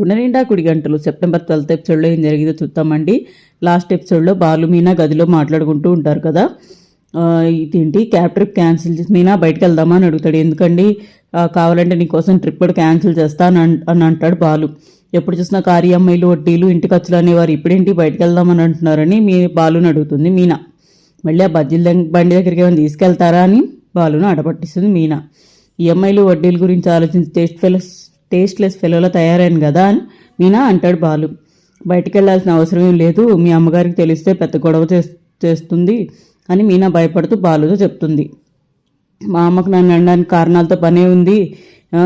గుండె కుడి గంటలు సెప్టెంబర్ ట్వెల్త్ ఎపిసోడ్లో ఏం జరిగిందో చూద్దామండి. లాస్ట్ ఎపిసోడ్లో బాలు మీనా గదిలో మాట్లాడుకుంటూ ఉంటారు కదా. ఇదేంటి? క్యాబ్ ట్రిప్ క్యాన్సిల్ చేసి మీనా బయటకు వెళ్దామా అని అడుగుతాడు. ఎందుకండి? కావాలంటే నీకోసం ట్రిప్ కూడా క్యాన్సిల్ చేస్తా అని అని అంటాడు బాలు. ఎప్పుడు చూసినా కారీ అమ్మాయిలు వడ్డీలు ఇంటి ఖర్చులు అనేవారు ఇప్పుడేంటి బయటకు వెళ్దామని అంటున్నారని మీ బాలుని అడుగుతుంది మీనా. మళ్ళీ ఆ బజ్జీల బండి దగ్గరికి ఏమైనా తీసుకెళ్తారా అని బాలును అడపట్టిస్తుంది మీనా. ఈఎంఐలు వడ్డీల గురించి ఆలోచించి టేస్ట్ ఫెలస్ టేస్ట్లెస్ ఫెలోలో తయారైన కదా అని మీనా అంటాడు బాలు. బయటికి వెళ్ళాల్సిన అవసరం ఏం లేదు మీ అమ్మగారికి తెలిస్తే పెద్ద గొడవ చేస్- చేస్తుంది అని మీనా భయపడుతూ బాలుతో చెప్తుంది. మా అమ్మకు నన్ను అనడానికి కారణాలతో పనే ఉంది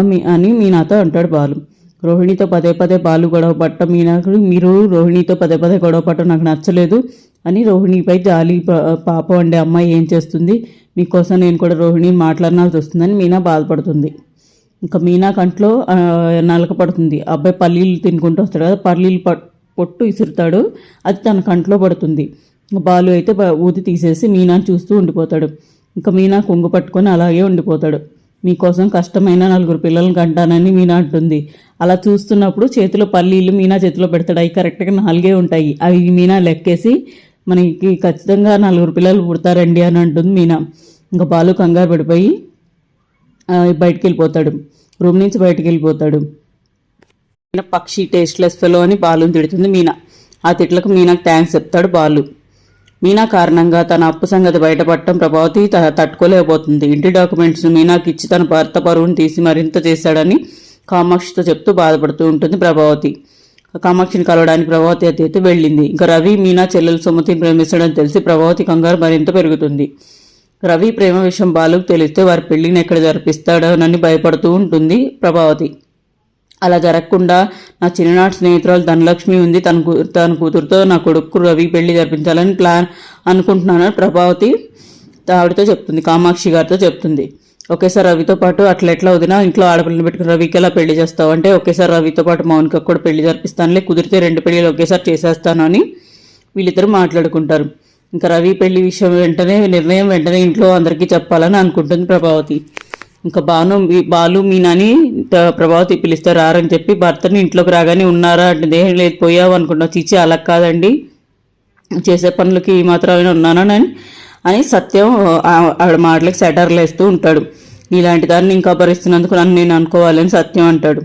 మీ- అని మీనాతో అంటాడు బాలు. రోహిణితో పదే పదే బాలు గొడవ పట్టడం మీనాకు మీరు రోహిణితో పదే పదే గొడవ పట్టడం నాకు నచ్చలేదు అని రోహిణిపై జాలి ప- పాపం అండే అమ్మాయి ఏం చేస్తుంది? మీకోసం నేను కూడా రోహిణిని మాట్లాడాల్సి వస్తుందని మీనా బాధపడుతుంది. ఇంకా మీనా కంట్లో నలక పడుతుంది. అబ్బాయి పల్లీలు తినుకుంటూ వస్తాడు కదా పల్లీలు పొట్టు ఇసురుతాడు అది తన కంట్లో పడుతుంది. బాలు అయితే ఊది తీసేసి మీనాను చూస్తూ ఉండిపోతాడు. ఇంకా మీనా కొంగు పట్టుకొని అలాగే ఉండిపోతాడు. మీకోసం కష్టమైన నలుగురు పిల్లలను కంటానని మీనా అంటుంది. అలా చూస్తున్నప్పుడు చేతిలో పల్లీలు మీనా చేతిలో పెడతాడు. అవి కరెక్ట్గా నాలుగే ఉంటాయి. అవి మీనా లెక్కేసి మనకి ఖచ్చితంగా నలుగురు పిల్లలు పుడతారండి అని అంటుంది మీనా. ఇంకా బాలు కంగారు పడిపోయి బయటికి వెళ్ళిపోతాడు రూమ్ నుంచి బయటికి వెళ్ళిపోతాడు మీనా పక్షి టేస్ట్లెస్ ఫెలో అని బాలుని తిడుతుంది మీనా. ఆ తిట్లకు మీనాకు థ్యాంక్స్ చెప్తాడు బాలు. మీనా కారణంగా తన అప్పు సంగతి బయటపడటం ప్రభావతి త- తట్టుకోలేకపోతుంది. ఇంటి డాక్యుమెంట్స్ మీనాకి ఇచ్చి తన భర్త పరువును తీసి మరింత చేశాడని కామాక్షితో చెప్తూ బాధపడుతూ ఉంటుంది ప్రభావతి. కామాక్షిని కలవడానికి ప్రభావతి అతి అయితే వెళ్ళింది. ఇంకా రవి మీనా చెల్లెలు సుమతిని ప్రేమిస్తాడని తెలిసి ప్రభావతి కంగారు మరింత పెరుగుతుంది. రవి ప్రేమ విషయం బాలుకు తెలిస్తే వారి పెళ్ళిని ఎక్కడ జరిపిస్తాడోనని భయపడుతూ ఉంటుంది ప్రభావతి. అలా జరగకుండా నా చిన్ననాటి స్నేహితురాలు ధనలక్ష్మి ఉంది. తన తన కూతురుతో నా కొడుకు రవి పెళ్ళి జరిపించాలని ప్లాన్ అనుకుంటున్నాను ప్రభావతి ఆవిడతో చెప్తుంది కామాక్షి గారితో చెప్తుంది. ఒకేసారి రవితో పాటు అట్లా ఎట్లా వదినా ఇంట్లో ఆడపిల్లని పెట్టుకుని రవికి ఎలా పెళ్ళి చేస్తావు అంటే ఒకేసారి రవితో పాటు మౌనికకు కూడా పెళ్ళి జరిపిస్తానులే కుదిరితే రెండు పెళ్ళిలు ఒకేసారి చేసేస్తాను అని వీళ్ళిద్దరు మాట్లాడుకుంటారు. ఇంకా రవి పెళ్ళి విషయం వెంటనే నిర్ణయం వెంటనే ఇంట్లో అందరికీ చెప్పాలని అనుకుంటుంది ప్రభావతి. ఇంకా బాను బాలు మీనాని ప్రభావతి పిలుస్తారు రారని చెప్పి భర్తని ఇంట్లోకి రాగానే ఉన్నారా అంటే దేహం లేదు పోయావు అనుకుంటున్నావు చీచి అలా కాదండి. చేసే పనులకి ఈ మాత్రమే ఉన్నానని అని సత్యం ఆవిడ మాటలకి సెటర్లు వేస్తూ ఉంటాడు. ఇలాంటి దాన్ని ఇంకా భరిస్తున్నందుకు నన్ను నేను అనుకోవాలని సత్యం అంటాడు.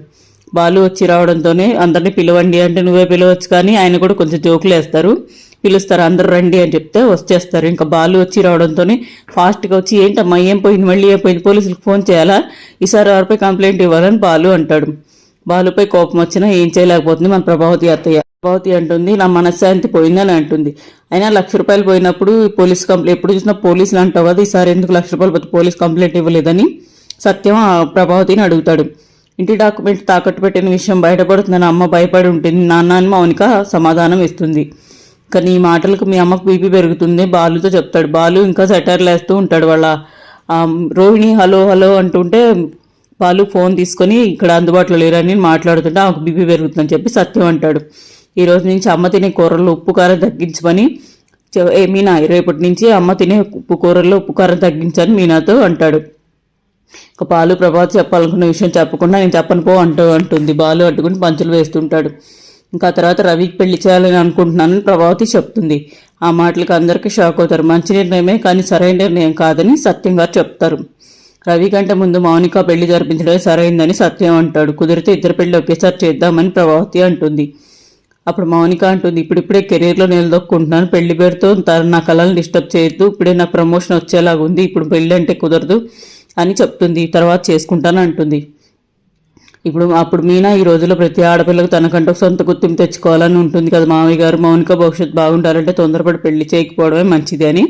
బాలు వచ్చి రావడంతోనే అందరినీ పిలవండి అంటే నువ్వే పిలవచ్చు కానీ ఆయన కూడా కొంచెం జోకులు వేస్తారు. పిలుస్తారు అందరు రండి అని చెప్తే వచ్చేస్తారు. ఇంకా బాలు వచ్చి రావడంతోనే ఫాస్ట్గా వచ్చి ఏంటమ్మా ఏం పోయింది? మళ్ళీ ఏం పోయింది? పోలీసులకు ఫోన్ చేయాలా? ఈసారి ఎవరిపై కంప్లైంట్ ఇవ్వాలని బాలు అంటాడు. బాలుపై కోపం వచ్చినా ఏం చేయలేకపోతుంది మన ప్రభావతి అత్తయ్య. ప్రభావతి అంటుంది నా మనశ్శాంతి పోయిందని అంటుంది. అయినా లక్ష రూపాయలు పోయినప్పుడు పోలీస్ కంప్లైంట్ ఎప్పుడు చూసినా పోలీసులు అంటావు కదా ఈసారి ఎందుకు లక్ష రూపాయలు పోతే పోలీస్ కంప్లైంట్ ఇవ్వలేదని సత్యం ఆ ప్రభావతిని అడుగుతాడు. ఇంటి డాక్యుమెంట్ తాకట్టు పెట్టిన విషయం బయటపడుతుందని అమ్మ భయపడి ఉంటుంది. నాన్న అని మౌనిక సమాధానం ఇస్తుంది. కానీ ఈ మాటలకు మీ అమ్మకు బీపీ పెరుగుతుంది. బాలుతో చెప్తాడు. బాలు ఇంకా సెటర్లు వేస్తూ ఉంటాడు వాళ్ళ రోహిణి హలో హలో అంటుంటే బాలు ఫోన్ తీసుకొని ఇక్కడ అందుబాటులో లేరని మాట్లాడుతుంటే ఆమెకు బీపీ పెరుగుతుందని చెప్పి సత్యం అంటాడు. ఈ రోజు నుంచి అమ్మ తినే కూరల్లో ఉప్పు కారం తగ్గించమని ఏ మీనా రేపటి నుంచి అమ్మ తినే ఉప్పు కూరల్లో ఉప్పు కారం తగ్గించని మీనాతో అంటాడు. ఇక బాలు ప్రభాత్ చెప్పాలనుకున్న విషయం చెప్పకుండా నేను చెప్పను పో అంటూ అంటుంది. బాలు అడ్డుకుని పంచులు వేస్తుంటాడు. ఇంకా తర్వాత రవికి పెళ్ళి చేయాలని అనుకుంటున్నానని ప్రభావతి చెప్తుంది. ఆ మాటలకు అందరికీ షాక్ అవుతారు. మంచి నిర్ణయమే కానీ సరైన నిర్ణయం కాదని సత్యం గారు చెప్తారు. రవి కంటే ముందు మౌనిక పెళ్ళి జరిపించడమే సరైందని సత్యం అంటాడు. కుదిరితే ఇద్దరు పెళ్ళి ఒకేసారి చేద్దామని ప్రభావతి అంటుంది. అప్పుడు మౌనిక అంటుంది ఇప్పుడిప్పుడే కెరీర్లో నిలదొక్కుంటున్నాను. పెళ్ళి పేరుతో త- నా కళలను డిస్టర్బ్ చేయొద్దు. ఇప్పుడే నాకు ప్రమోషన్ వచ్చేలాగా ఉంది ఇప్పుడు పెళ్ళి అంటే కుదరదు అని చెప్తుంది. తర్వాత చేసుకుంటాను అంటుంది. ఇప్పుడు అప్పుడు మీనా ఈ రోజుల్లో ప్రతి ఆడపిల్లకు తనకంటూ సొంత గుర్తింపు తెచ్చుకోవాలని ఉంటుంది కదా. మామయ్య గారు మౌనిక భవిష్యత్తు బాగుండాలంటే తొందరపడి పెళ్ళి చేయకపోవడమే మంచిది అని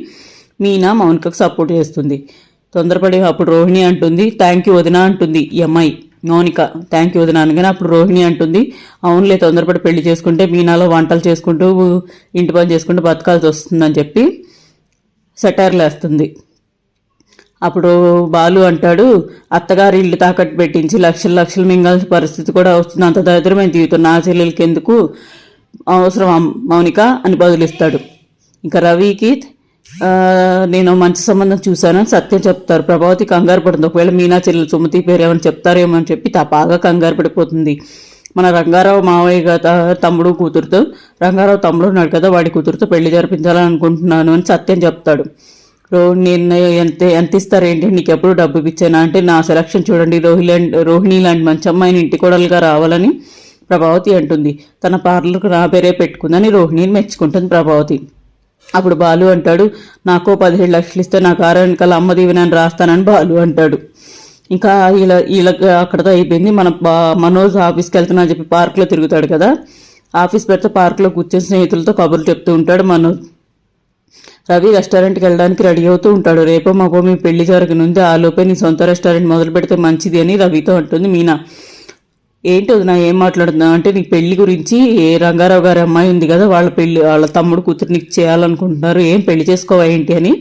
మీనా మౌనికకు సపోర్ట్ చేస్తుంది. తొందరపడి అప్పుడు రోహిణి అంటుంది థ్యాంక్ యూ వదిన అంటుంది ఈ అమ్మాయి మౌనిక. థ్యాంక్ యూ వదిన అనగానే అప్పుడు రోహిణి అంటుంది అవునులే తొందరపడి పెళ్ళి చేసుకుంటే మీనాలో వంటలు చేసుకుంటూ ఇంటి పని చేసుకుంటూ బతకాల్సి వస్తుందని చెప్పి సెటైర్లు వేస్తుంది. అప్పుడు బాలు అంటాడు అత్తగారి ఇల్లు తాకట్టు పెట్టించి లక్షలు లక్షలు మింగాల్సిన పరిస్థితి కూడా వస్తుంది. అంత దరిద్రమైన జీవితం నా చెల్లెలకి ఎందుకు అవసరం మౌనిక అని బదులిస్తాడు. ఇంకా రవికి నేను మంచి సంబంధం చూశానని సత్యం చెప్తారు. ప్రభావతి కంగారు పడుతుంది. ఒకవేళ మీనా చెల్లెలు సుమతి పేరు ఏమైనా చెప్తారేమో అని చెప్పి తా బాగా కంగారు పడిపోతుంది. మన రంగారావు మావయ్య కదా తమ్ముడు కూతురుతో రంగారావు తమ్ముడు ఉన్నాడు కదా వాడి కూతురుతో పెళ్ళి జరిపించాలని అనుకుంటున్నాను అని సత్యం చెప్తాడు. రో ఎంత ఎంత ఇస్తారేంటి నీకు ఎప్పుడు డబ్బు ఇచ్చానా అంటే నా సెలక్షన్ చూడండి రోహిలాండ్ రోహిణి లాంటి మంచి అమ్మాయిని ఇంటి కోడలుగా రావాలని ప్రభావతి అంటుంది. తన పార్లర్కు నా పేరే పెట్టుకుందని రోహిణిని మెచ్చుకుంటుంది ప్రభావతి. అప్పుడు బాలు అంటాడు నాకు పదిహేడు లక్షలు ఇస్తే నా కారు వెనకాల అమ్మ దీవెనని రాస్తానని బాలు అంటాడు. ఇంకా ఇలా ఇలా అక్కడతో అయిపోయింది. మన మనోజ్ ఆఫీస్కి వెళ్తున్నా అని చెప్పి పార్క్లో తిరుగుతాడు కదా. ఆఫీస్ పెడితే పార్క్లో కూర్చొని స్నేహితులతో కబుర్లు చెప్తూ ఉంటాడు మనోజ్. రవి రెస్టారెంట్కి వెళ్ళడానికి రెడీ అవుతూ ఉంటాడు. రేపో మాపో మీ పెళ్ళి జరగనుంది ఆ లోపే నీ సొంత రెస్టారెంట్ మొదలు పెడితే మంచిది అని రవితో అంటుంది మీనా. ఏంటి వదిన ఏం మాట్లాడుతున్నావు? అంటే నీ పెళ్ళి గురించి ఏ రంగారావు గారి అమ్మాయి ఉంది కదా వాళ్ళ పెళ్ళి వాళ్ళ తమ్ముడు కూతురు నీకు చేయాలనుకుంటున్నారు ఏం పెళ్ళి చేసుకోవా ఏంటి అని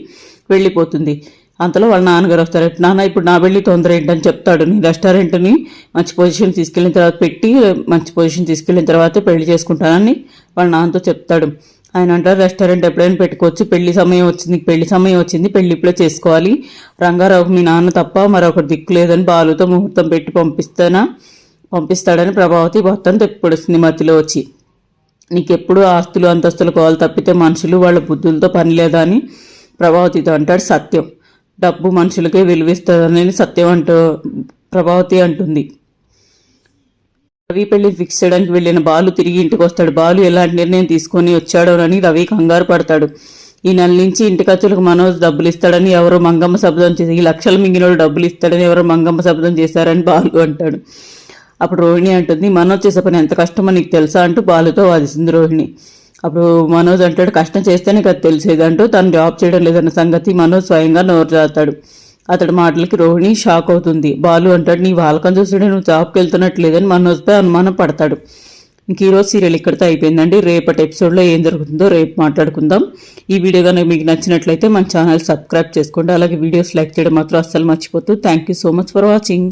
వెళ్ళిపోతుంది. అంతలో వాళ్ళ నాన్నగారు వస్తారు. నాన్న ఇప్పుడు నా పెళ్ళి తొందర ఏంటని చెప్తాడు. నీ రెస్టారెంట్ని మంచి పొజిషన్ తీసుకెళ్ళిన తర్వాత పెట్టి మంచి పొజిషన్ తీసుకెళ్ళిన తర్వాత పెళ్ళి చేసుకుంటానని వాళ్ళ నాన్నతో చెప్తాడు. ఆయన అంటారు రెస్టారెంట్ ఎప్పుడైనా పెట్టుకోవచ్చు. పెళ్ళి సమయం వచ్చింది పెళ్ళి సమయం వచ్చింది పెళ్ళి ఇప్పుడే చేసుకోవాలి. రంగారావుకు మీ నాన్న తప్ప మరొకటి దిక్కు లేదని బాలుతో ముహూర్తం పెట్టి పంపిస్తానా? పంపిస్తాడని ప్రభావతి మొత్తం తెప్పుడుస్తుంది మధ్యలో వచ్చి. నీకెప్పుడు ఆస్తులు అంతస్తులు కోవాలి తప్పితే మనుషులు వాళ్ళ బుద్ధులతో పని లేదా అని ప్రభావతితో అంటాడు సత్యం. డబ్బు మనుషులకే విలువిస్తుందని సత్యం అంటూ ప్రభావతి అంటుంది. రవి పెళ్ళి ఫిక్స్ చేయడానికి వెళ్ళిన బాలు తిరిగి ఇంటికి వస్తాడు. బాలు ఎలాంటి నిర్ణయం తీసుకొని వచ్చాడోనని రవి కంగారు పడతాడు. ఈ నెల నుంచి ఇంటి ఖర్చులకు మనోజ్ డబ్బులు ఇస్తాడని ఎవరో మంగమ్మ శబ్దం చేసి ఈ లక్షలు మింగినోడు డబ్బులు ఇస్తాడని ఎవరో మంగమ్మ శబ్దం చేశారని బాలు అంటాడు. అప్పుడు రోహిణి అంటుంది మనోజ్ చేసే పని ఎంత కష్టమో నీకు తెలుసా? అంటూ బాలుతో వాదిస్తుంది రోహిణి. అప్పుడు మనోజ్ అంటాడు కష్టం చేస్తేనే కదా తెలిసేది అంటూ తను జాబ్ చేయడం లేదన్న సంగతి మనోజ్ స్వయంగా నోరు చాతాడు అతడి మాటలకి రోహిణి షాక్ అవుతుంది. బాలు అంటాడు నీ వాళ్ళకం చూస్తుంటే నువ్వు జాబ్కి వెళ్తున్నట్లేదని మనోజ్పై అనుమానం పడతాడు. ఇంక ఈరోజు సీరియల్ ఇక్కడితో అయిపోయిందండి. రేపటి ఎపిసోడ్లో ఏం జరుగుతుందో రేపు మాట్లాడుకుందాం. ఈ వీడియో కనుక మీకు నచ్చినట్లయితే మన ఛానల్ సబ్స్క్రైబ్ చేసుకోండి. అలాగే వీడియోస్ లైక్ చేయడం మాత్రం అస్సలు మర్చిపోతుంది thank you so much for watching.